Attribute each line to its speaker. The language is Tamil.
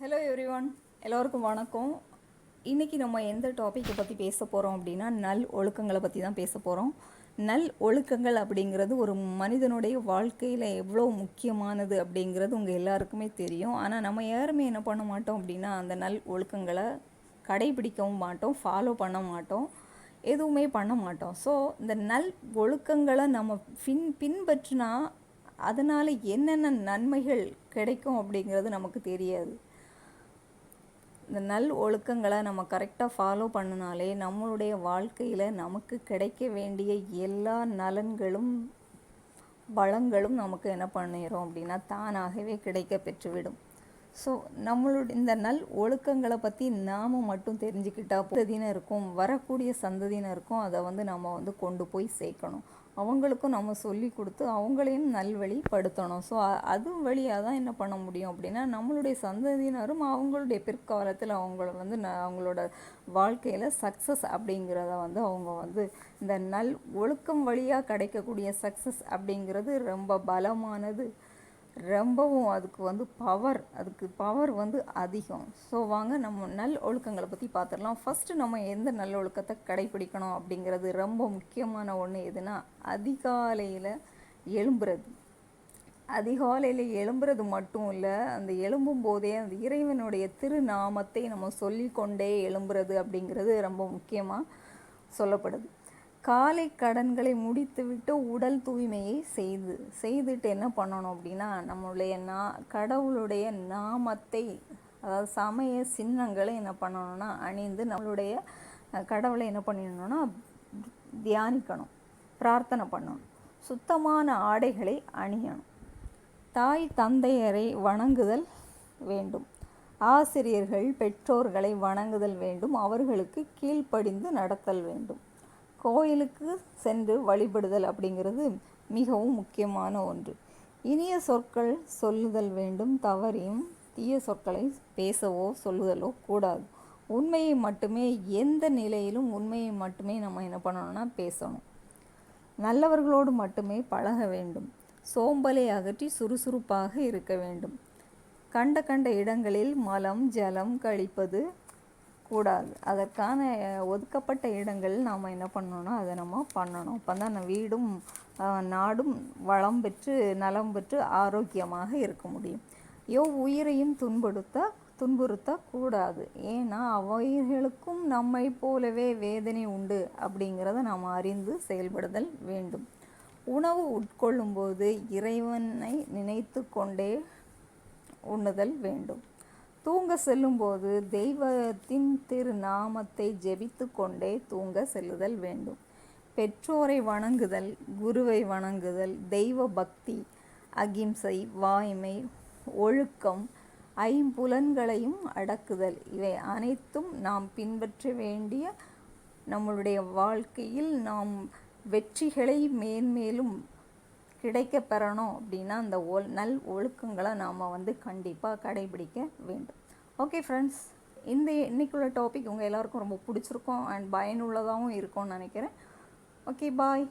Speaker 1: ஹலோ எவ்ரி ஒன் எல்லோருக்கும் வணக்கம். இன்றைக்கி நம்ம எந்த டாப்பிக்கை பற்றி பேச போகிறோம் அப்படின்னா நல் ஒழுக்கங்களை பற்றி தான் பேச போகிறோம் நல் ஒழுக்கங்கள் அப்படிங்கிறது ஒரு மனிதனுடைய வாழ்க்கையில் எவ்வளோ முக்கியமானது அப்படிங்கிறது உங்கள் எல்லாருக்குமே தெரியும். ஆனால் நம்ம யாருமே என்ன பண்ண மாட்டோம் அப்படின்னா அந்த நல் ஒழுக்கங்களை கடைபிடிக்கவும் மாட்டோம் ஃபாலோ பண்ண மாட்டோம் எதுவுமே பண்ண மாட்டோம். ஸோ இந்த நல் ஒழுக்கங்களை நம்ம பின் பின்பற்றினா அதனால் என்னென்ன நன்மைகள் கிடைக்கும் அப்படிங்கிறது நமக்கு தெரியாது. இந்த நல் ஒழுக்கங்களை நம்ம கரெக்டாக ஃபாலோ பண்ணினாலே நம்மளுடைய வாழ்க்கையில் நமக்கு கிடைக்க வேண்டிய எல்லா நலன்களும் வளங்களும் நமக்கு என்ன பண்ணிடும் அப்படின்னா தானாகவே கிடைக்க பெற்றுவிடும். ஸோ நம்மளுடைய இந்த நல் ஒழுக்கங்களை பற்றி நாம் மட்டும் தெரிஞ்சுக்கிட்டா சந்ததியினருக்கும் வரக்கூடிய சந்ததியினருக்கும் அதை வந்து நம்ம வந்து கொண்டு போய் சேர்க்கணும். அவங்களுக்கும் நம்ம சொல்லி கொடுத்து அவங்களையும் நல்வழிப்படுத்தணும். ஸோ அது வழியாக தான் என்ன பண்ண முடியும் அப்படின்னா நம்மளுடைய சந்ததியினரும் அவங்களுடைய பிற்காலத்தில் அவங்கள வந்து ந அவங்களோட வாழ்க்கையில் சக்ஸஸ் அப்படிங்கிறத வந்து அவங்க வந்து இந்த நல் ஒழுக்கம் வழியாக கிடைக்கக்கூடிய சக்ஸஸ் அப்படிங்கிறது ரொம்ப பலமானது. ரொம்பவும் அதுக்கு வந்து பவர் அதுக்கு பவர் வந்து அதிகம். ஸோ வாங்க நம்ம நல் ஒழுக்கங்களை பற்றி பார்த்துடலாம் ஃபஸ்ட்டு நம்ம எந்த நல்ல ஒழுக்கத்தை கடைபிடிக்கணும் அப்படிங்கிறது ரொம்ப முக்கியமான ஒன்று எதுனா அதிகாலையில் எழும்புறது. அதிகாலையில் எழும்புறது மட்டும் இல்லை அந்த எழும்பும் போதே அந்த இறைவனுடைய திருநாமத்தை நம்ம சொல்லிக்கொண்டே எழும்புறது அப்படிங்கிறது ரொம்ப முக்கியமாக சொல்லப்படுது. காலை கடன்களை முடித்துவிட்டு உடல் தூய்மையை செய்து செய்துட்டு என்ன பண்ணணும் அப்படின்னா நம்மளுடைய நா கடவுளுடைய நாமத்தை அதாவது சமய சின்னங்களை என்ன பண்ணணும்னா அணிந்து நம்மளுடைய கடவுளை என்ன பண்ணிடணும்னா தியானிக்கணும் பிரார்த்தனை பண்ணணும் சுத்தமான ஆடைகளை அணியணும். தாய் தந்தையரை வணங்குதல் வேண்டும். ஆசிரியர்கள் பெற்றோர்களை வணங்குதல் வேண்டும். அவர்களுக்கு கீழ்ப்படிந்து நடத்தல் வேண்டும். கோயிலுக்கு சென்று வழிபடுதல் அப்படிங்கிறது மிகவும் முக்கியமான ஒன்று. இனிய சொற்கள் சொல்லுதல் வேண்டும் தவறியும் தீய சொற்களை பேசவோ சொல்லுதலோ கூடாது. உண்மையை மட்டுமே எந்த நிலையிலும் உண்மையை மட்டுமே நம்ம என்ன பண்ணணும்னா பேசணும். நல்லவர்களோடு மட்டுமே பழக வேண்டும். சோம்பலை அகற்றி சுறுசுறுப்பாக இருக்க வேண்டும். கண்ட கண்ட இடங்களில் மலம் ஜலம் கழிப்பது கூடாது. அதற்கான ஒதுக்கப்பட்ட இடங்கள் நாம் என்ன பண்ணணும்னா அதை நம்ம பண்ணணும். அப்போ தான் வீடும் நாடும் வளம் பெற்று நலம் பெற்று ஆரோக்கியமாக இருக்க முடியும். யோ உயிரையும் துன்புறுத்த துன்புறுத்தக்கூடாது ஏன்னா அவைகளுக்கும் நம்மை போலவே வேதனை உண்டு அப்படிங்கிறத நாம் அறிந்து செயல்படுதல் வேண்டும். உணவு உட்கொள்ளும்போது இறைவனை நினைத்து கொண்டே உண்ணுதல் வேண்டும். தூங்க செல்லும்போது தெய்வத்தின் திருநாமத்தை ஜெபித்து கொண்டே தூங்க செல்லுதல் வேண்டும். பெற்றோரை வணங்குதல் குருவை வணங்குதல் தெய்வ பக்தி அகிம்சை வாய்மை ஒழுக்கம் ஐம்புலன்களையும் அடக்குதல். இவை அனைத்தும் நாம் பின்பற்ற வேண்டிய நம்மளுடைய வாழ்க்கையில் நாம் வெற்றிகளை மேன்மேலும் கிடைக்க பெறணும் அப்படின்னா அந்த ஒல் நல் ஒழுக்கங்களை நாம் வந்து கண்டிப்பாக கடைபிடிக்க வேண்டும். ஓகே ஃப்ரெண்ட்ஸ் இந்த இன்றைக்குள்ள டாபிக் உங்கள் எல்லாருக்கும் ரொம்ப பிடிச்சிருக்கும் அண்ட் பயனுள்ளதாகவும் இருக்கும்னு நினைக்கிறேன். Okay bye